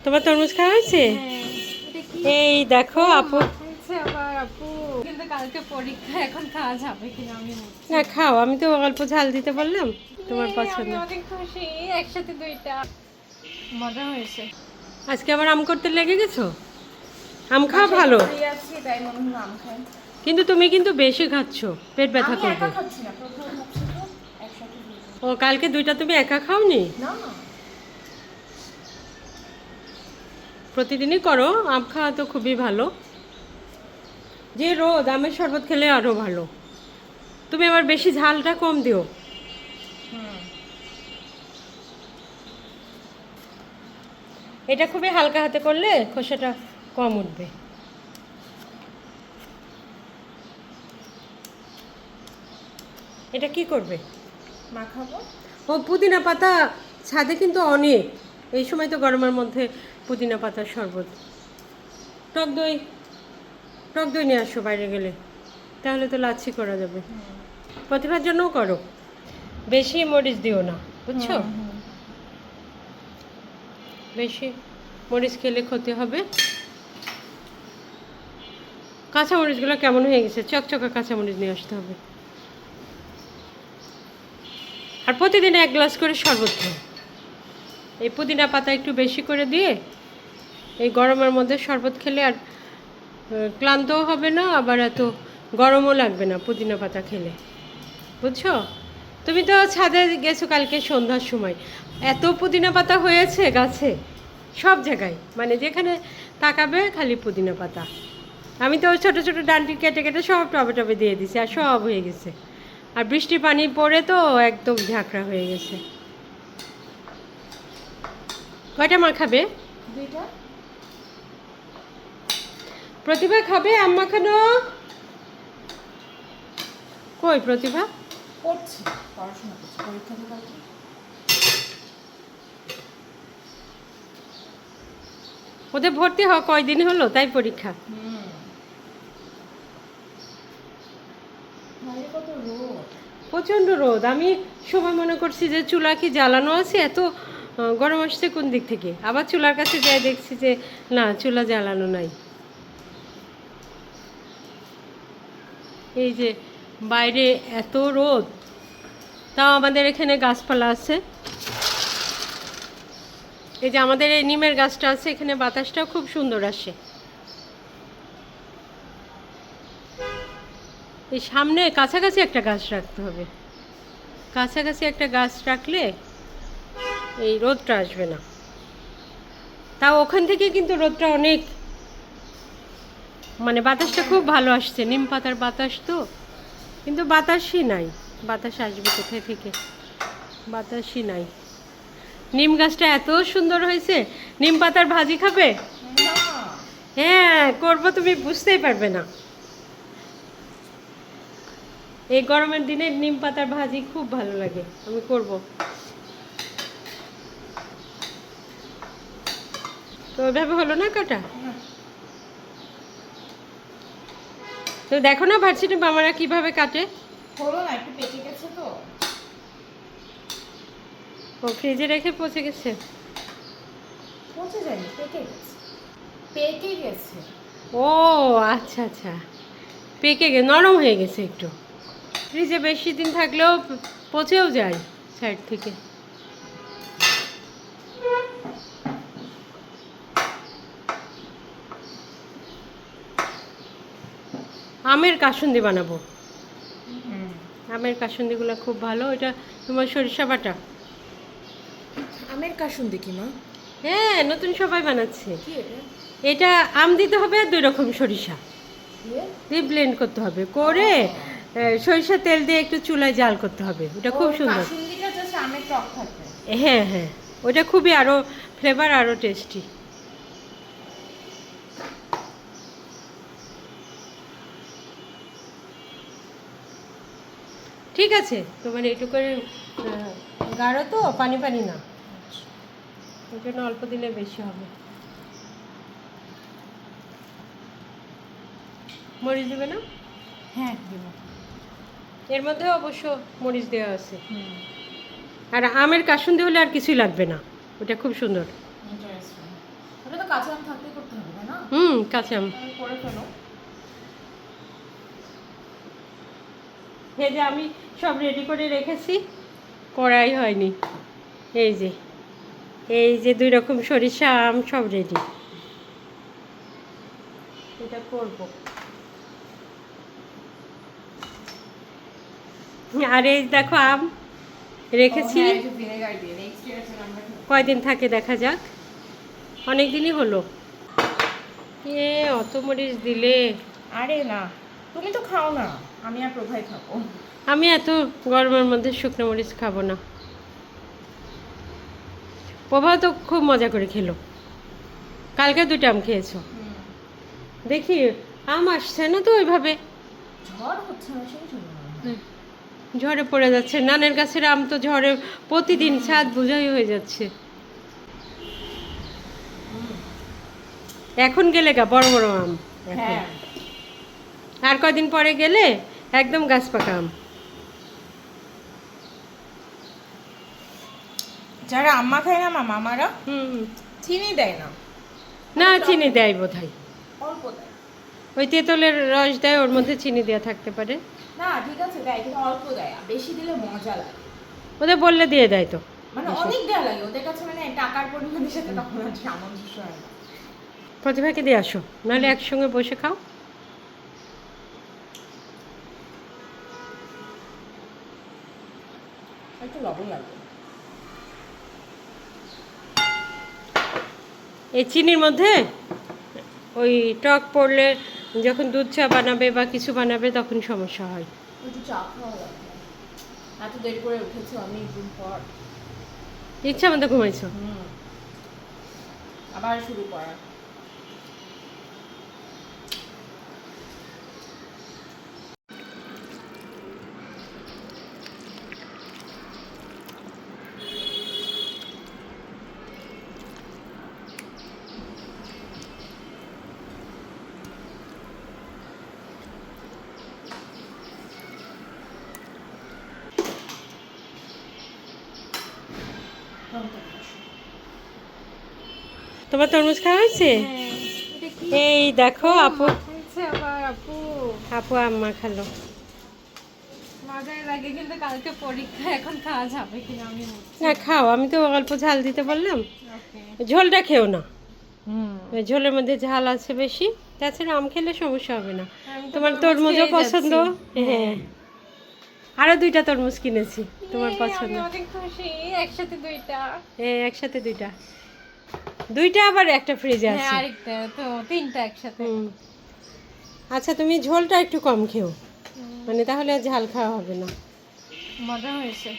তোমার তরমুজ খাওয়া হয়েছে? হ্যাঁ, এই দেখো আপু। না খাও আমি তো অল্প ঝাল দিতে বললাম। তোমার পছন্দ। আমি অনেক খুশি একসাথে দুইটা। মজা হয়েছে। আজকে আবার আম করতে লেগে গেছো? আম খাওয়া ভালো? কিন্তু তুমি কিন্তু বেশি খাচ্ছ পেট ব্যথা করবে। ও কালকে দুইটা তুমি একা খাওনি? না। প্রতিদিনই করো আম খাওয়া তো খুবই ভালো। যে রোদ আমের শরবত খেলে আরও ভালো। তুমি আবার বেশি ঝালটা কম দিও। এটা খুবই হালকা হাতে করলে খোসাটা কম উঠবে। এটা কি করবে? মাখাবো। ও পুদিনা পাতা ছাদে কিন্তু অনেক। এই সময় তো গরমের মধ্যে পুদিনা পাতার শরবত। টক দই টক দই নিয়ে আসো বাইরে গেলে। তাহলে তো লাচ্ছি করা যাবে। প্রতিভার জন্যও করো। বেশি মরিচ দিও না বুঝছ? বেশি মরিচ খেলে ক্ষতি হবে। কাঁচা মরিচগুলো কেমন হয়ে গেছে? চকচকা কাঁচা মরিচ নিয়ে আসতে হবে। আর প্রতিদিন এক গ্লাস করে শরবত খাও। এই পুদিনা পাতা একটু বেশি করে দিয়ে এই গরমের মধ্যে শরবত খেলে আর ক্লান্তও হবে না, আবার এত গরমও লাগবে না পুদিনা পাতা খেলে। বুঝছ? তুমি তো ছাদে গেছো কালকে সন্ধ্যার সময়। এত পুদিনা পাতা হয়েছে গাছে, সব জায়গায়। মানে যেখানে তাকাবে খালি পুদিনা পাতা। আমি তো ছোটো ছোটো ডান্টি কেটে কেটে সব টবে টবে দিয়ে দিছি আর সব হয়ে গেছে। আর বৃষ্টি পানি পড়ে তো একদম ঝাঁকড়া হয়ে গেছে। কয়টা মার খাবে? দুইটা। প্রতিভা খাবে আম্মা খানো? কই প্রতিভা? পড়ছি পড়াশোনা করছি পরীক্ষা তো কালকে। ওদের ভর্তি হওয়া কয়দিন হলো? তাই পরীক্ষা। কত রোদ। প্রচণ্ড রোদ। আমি সময় মনে করছি যে চুলা কি জ্বালানো আছে? এত গরম আসছে কোন দিক থেকে? আবার চুলার কাছে যাই দেখছি যে, না, চুলা জ্বালানো নাই। এই যে, বাইরে এত রোদ। তাও আমাদের এখানে গাছপালা আছে। এই যে আমাদের এই নিমের গাছটা আছে, এখানে বাতাসটাও খুব সুন্দর আসে। এই সামনে কাছাকাছি একটা গাছ রাখতে হবে। কাছাকাছি একটা গাছ রাখলে এই রোদটা আসবে না। তাও ওখান থেকে কিন্তু রোদটা অনেক মানে বাতাসটা খুব ভালো আসছে, নিম পাতার বাতাস তো। কিন্তু বাতাসই নাই। বাতাস আসবে কোথায় থেকে? বাতাসই নাই। নিম গাছটা এত সুন্দর হয়েছে। নিম পাতার ভাজি খাবে? হ্যাঁ করব তুমি বুঝতেই পারবে না। এই গরমের দিনে নিম পাতার ভাজি খুব ভালো লাগে। আমি করব। তো ওইভাবে হলো না কাটা? তো দেখো না ভার্সিটি মামারা কীভাবে কাটে? হলো না একটু পেকে গেছে তো। ও ফ্রিজে রেখে পচে গেছে? পচে যায়নি পেকে গেছে। পেকে গেছে। ও আচ্ছা আচ্ছা। পেকে গে নরম হয়ে গেছে একটু। ফ্রিজে বেশি দিন থাকলেও পচেও যায় সাইড থেকে। আমের কাসুন্দি বানাবো। আমের কাসুন্দিগুলো খুব ভালো এটা তোমার সরিষা বাটা। আমের কাসুন্দি কি মা? হ্যাঁ নতুন সবাই বানাচ্ছে। এটা? আম দিতে হবে আর দুই রকম সরিষা। দিয়ে? ব্লেন্ড করতে হবে। করে সরিষা তেল দিয়ে একটু চুলায় জাল করতে হবে। ওটা খুব সুন্দর। হ্যাঁ হ্যাঁ। ওটা খুবই আরও ফ্লেভার আরও টেস্টি ঠিক আছে। তোমার একটু করে গাঢ় তো পানি পানি না। ওই জন্য অল্প দিলে বেশি হবে। মরিচ দেবে না? হ্যাঁ দেবো। এর মধ্যে অবশ্য মরিচ দেওয়া আছে। আর আমের কাসুন্দি হলে আর কিছুই লাগবে না। ওটা খুব সুন্দর। কাঁচা আম থাকতে করতে হবে না? হুম কাঁচা আম। যে আমি সব রেডি করে রেখেছি। করাই হয়নি। এই যে এই যে দুই রকম সরিষা আম সব রেডি এটা করব। আর এই দেখো আম রেখেছি। হ্যাঁ। কয়দিন থাকে দেখা যাক। অনেক দিনই হলো। এ অত মরিচ দিলে। আরে না তুমি তো খাও না। আমি আর প্রভাই খাব। আমি এত গরমের মধ্যে শুকনো মরিচ খাব না। প্রভা তো খুব মজা করে খেলো। কালকে দুটো আম খেয়েছো। দেখি আম আসছে না তো ওইভাবে? ঝড় হচ্ছে না সেই জন্য। ঝড়ে পড়ে যাচ্ছে। নানের গাছের আম তো ঝড়ে প্রতিদিন ছাদ বোঝাই হয়ে যাচ্ছে। এখন গেলে গা বড় বড় আম। হ্যাঁ। আর কদিন পরে গেলে? একদম গাছ পাকা আম। যারা আম্মা খায় না মা মামারা হুম চিনি দেয় না। না চিনি দেয় বোধ হয় ওই তেঁতুলের রস দেয় ওর মধ্যে চিনি দেওয়া থাকতে পারে। না ঠিক আছে দেয় কিন্তু অল্প দেয়। বেশি দিলে মজা লাগে। ওদের বললে দিয়ে দেয় তো। মানে অনেক দেওয়া লাগে। ওদের কাছে মানে টাকার পরিমাণের সাথে তখন আর সামঞ্জস্য হয় না। প্রতিভাকে দিয়ে আসো নাহলে একসঙ্গে বসে খাও। একটু লবণ লাগবে। এই চিনির মধ্যে ওই টক পড়লে যখন দুধ চা বানাবে বা কিছু বানাবে তখন সমস্যা হয়। একটু চা খাওয়া লাগবে এত দেরি করে উঠেছি অনেক দিন পর। ইচ্ছা মতো ঘুমাইছো? আবার শুরু করা তোমার তরমুজ খাওয়া হয়েছে? এই দেখো আপু। আপু। আপু আম্মা খালো। না খাও আমি তো অল্প ঝাল দিতে বললাম ঝোলটা খেও না। ঝোলের মধ্যে ঝাল আছে বেশি। তাছাড়া আম খেলে সমস্যা হবে না। তোমার তরমুজ তরমুজও পছন্দ। হ্যাঁ। আরও দুইটা তরমুজ কিনেছি তোমার পছন্দ। অনেক খুশি একসাথে দুইটা। হ্যাঁ একসাথে দুইটা। দুইটা আবার একটা ফ্রিজে হ্যাঁ আছে। আরেকটা তো তিনটা একসাথে। আচ্ছা তুমি ঝোলটা একটু কম খেও। মানে তাহলে আর ঝাল খাওয়া হবে না। মজা হয়েছে।